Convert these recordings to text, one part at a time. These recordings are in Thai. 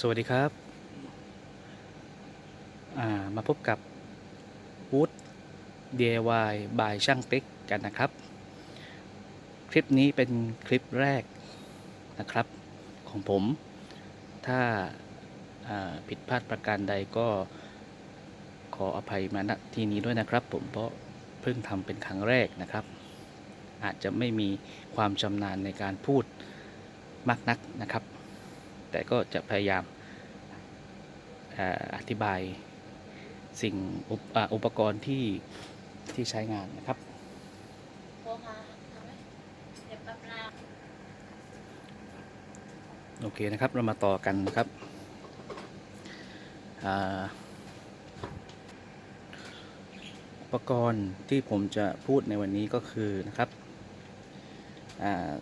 สวัสดีครับามาพบกับ Wood DIY by ช่างเต็กกันนะครับ คลิปนี้เป็นคลิปแรกนะครับของผม ถ้าาผิดพลาดประการใดก็ขออภัยมาณที่นี้ด้วยนะครับ ผมเพราะเพิ่งทำเป็นครั้งแรกนะครับ อาจจะไม่มีความชำนาญในการพูดมากนักนะครับ แต่ก็จะพยายามอธิบายสิ่งอุปอ่าอุปกรณ์ที่ที่ใช้งานนะครับ โอเคนะครับเรามาต่อกันนะครับอุปกรณ์ที่ผมจะพูดในวันนี้ก็คือนะครับ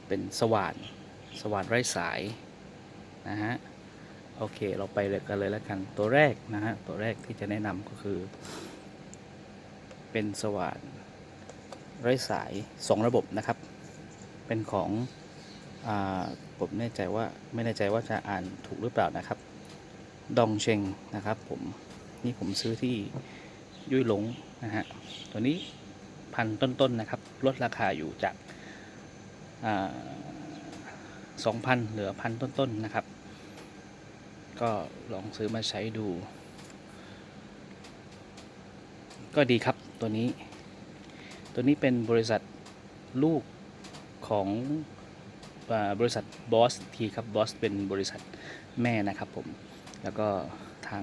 เป็นสว่านสว่านไร้สาย นะฮะโอเคเราไปเลยกันเลยแล้วกันตัวแรกนะฮะตัวแรกที่จะแนะนำก็คือ เป็นสว่านไร้สายสองระบบนะครับ เป็นของอ่าผมแน่ใจว่าไม่แน่ใจว่าจะอ่านถูกหรือเปล่านะครับ ดองเชงนะครับ ผมนี่ผมซื้อที่ยุ้ยหลงนะฮะตัวนี้พันต้นๆนะครับ ลดราคาอยู่จากสองพันเหลือพันต้นๆนะครับ ก็ลองซื้อมาใช้ดู ก็ดีครับตัวนี้ ตัวนี้เป็นบริษัทลูกของอบริษัทบอสทีครับบอสเป็นบริษัทแม่นะครับผม แล้วก็ทาง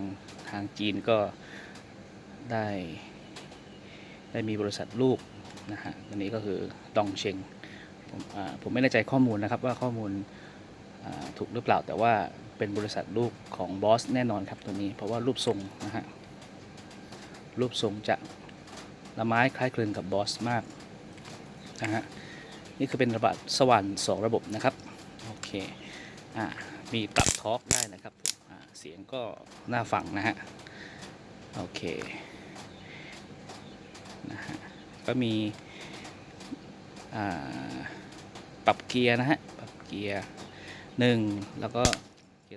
ทางจีนก็ได้ ได้มีบริษัทลูกนะฮะอันนี้ก็คือดองเชงผมผมไม่แน่ใจข้อมูลนะครับว่าข้อมูลถูกหรือเปล่าแต่ว่า เป็นบริษัทลูกของบอสแน่นอนครับตัวนี้ เพราะว่ารูปทรงนะฮะรูปทรงจะละไม้คล้ายคลึงกับบอสมากนะฮะนี่คือเป็นระบบสว่านสองระบบนะครับโอเคอ่ามีปรับทอร์กได้นะครับเสียงก็น่าฟังนะฮะโอเคนะฮะก็มีอ่าปรับเกียร์นะฮะปรับเกียร์หนึ่งแล้วก็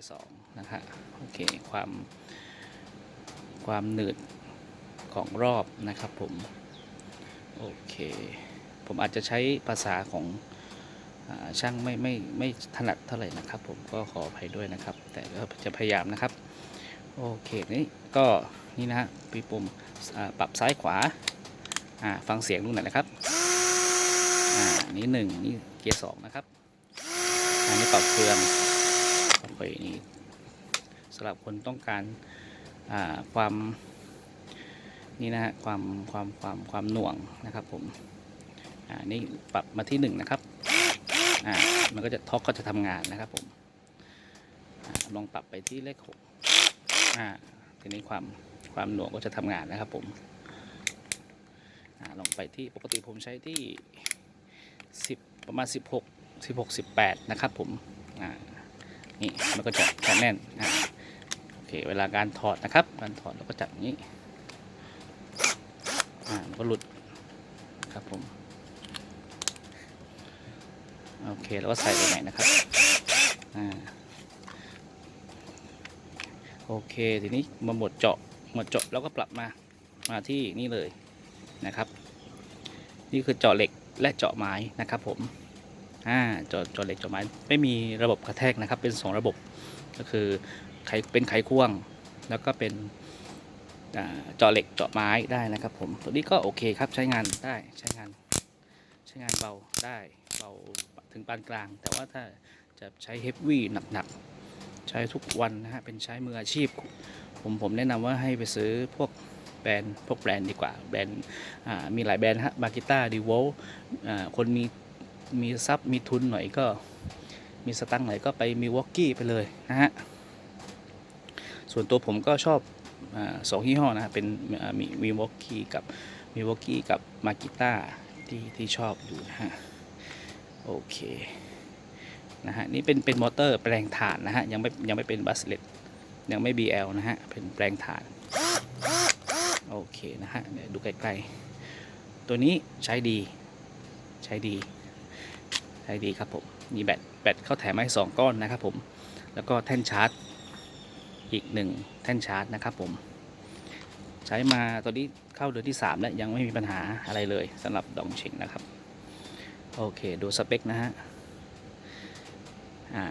เกียร์สองนะฮะโอเคความความหนืดของรอบนะครับผม โอเค ผมอาจจะใช้ภาษาของอช่างไม่ไม่ไม่ถนัดเท่าไหร่นะครับผมก็ขออภัยด้วยนะครับ แต่ก็จะพยายามนะครับ โอเคนี่ก็นี่นะฮะปีปุ่มปรับซ้ายขวาฟังเสียงดูหน่อยนะครับอ่านี่หนึ่งนี่เกียร์สองนะครับ อันนี้ปรับเฟือง โอเคนี่สำหรับคนต้องการความนี่นะฮะความความความความหน่วงนะครับผมอ่านี่ปรับมาที่หนึ่งนะครับอ่ามันก็จะท็อกก็จะทำงานนะครับผมอลองปรับไปที่เลขหกอ่าทีนี้ความความหน่วงก็จะทำงานนะครับผมอ่าลองไปที่ปกติผมใช้ที่สิบประมาณสิบหกสิบหกสิบแปดนะครับผมอ่า นี่มันก็จะจะแน่นอ่าโอเคเวลาการถอดนะครับ การถอดเราก็จับนี้อ่ามันก็หลุดครับผมโอเคแล้วก็ใส่ไปไหนนะครับอ่าโอเคทีนี้มาหมดเจาะหมดเจาะแล้วก็ปรับมามาที่นี่เลยนะครับ นี่คือเจาะเหล็กและเจาะไม้นะครับผม อ่าเจาะเจาะเหล็กจาะไม้ไม่มีระบบกระแทกนะครับ เป็นสองระบบก็คือไขเป็นไขควง แล้วก็เป็นอ่าเจาะเหล็กจาะไม้ได้นะครับผมตัวนี้ก็โอเคครับใช้งานได้ใช้งานใช้งานเบาได้เบาถึงปานกลาง แต่ว่าถ้าจะใช้เฮฟวี่หนักๆ ใช้ทุกวันนะฮะเป็นใช้มืออาชีพ ผมผมแนะนำว่าให้ไปซื้อพวกแบรนด์พวกแบรนด์ดีกว่าแบรนด์มีหลายแบรนด์นะฮะบากิต้าดีโวคนมี มีทรัพย์มีทุนหน่อยก็มีสตังค์หน่อยก็ไปมีวอกกี้ไปเลยนะฮะ ส่วนตัวผมก็ชอบอสองยี่ห้อนะเป็นมีมีวอกกี้กับมีวอกกี้กับมากิต้าที่ที่ชอบอยู่นะฮะ โอเคนะฮะนี่เป็นเป็นมอเตอร์แปลงถ่านนะฮะ ยังไม่ยังไม่เป็นบัสเลตยังไม่ BL นะฮะ เป็นแปลงถ่าน โอเคนะฮะเดี๋ยวดูใกล้ๆ ตัวนี้ใช้ดีใช้ดี ช้ดีครับผมมีแบตแบตเข้าแถมมาให้สองก้อนนะครับผมแล้วก็แท่นชาร์จอีกหนึ่งแท่นชาร์จนะครับผม ใช้มาตัวนี้เข้าเดือนที่ 3 แล้วยังไม่มีปัญหาอะไรเลยสำหรับดองเชงนะครับ โอเคดูสเปคนะฮะอ่า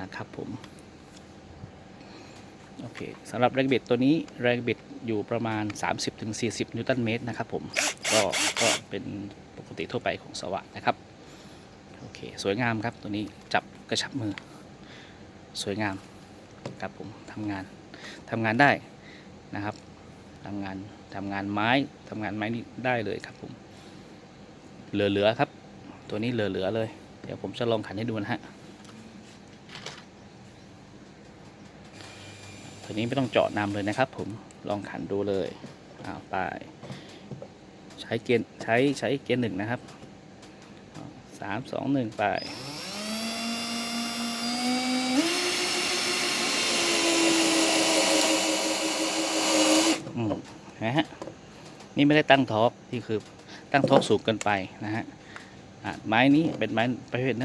นะครับผม โอเคสำหรับแรงบิดตัวนี้แรงบิดอยู่ประมาณ 30-40 นิวตันเมตรนะครับผมก็ก็เป็นปกติทั่วไปของสวัสดนะครับโอเคสวยงามครับตัวนี้จับกระชับมือ สวยงามครับผมทำงานทำงานได้นะครับทำงานทำงานไม้ทำงานไม้นี่ได้เลยครับผมเหลือๆครับ ตัวนี้เหลือๆเลย เดี๋ยวผมจะลองขันให้ดูนะฮะตัว นี้ไม่ต้องเจาะนำเลยนะครับ ผมลองขันดูเลยอ้าวไปใช้เกียร์ใช้ใช้เกียร์หนึ่งนะครับสามสองหนึ่งไปอืมนะฮะนี่ไม่ได้ตั้งท็อกนี่คือตั้งท็อกสูงเกินไปนะฮะอะไม้นี้เป็นไม้ประเภทเนื้อ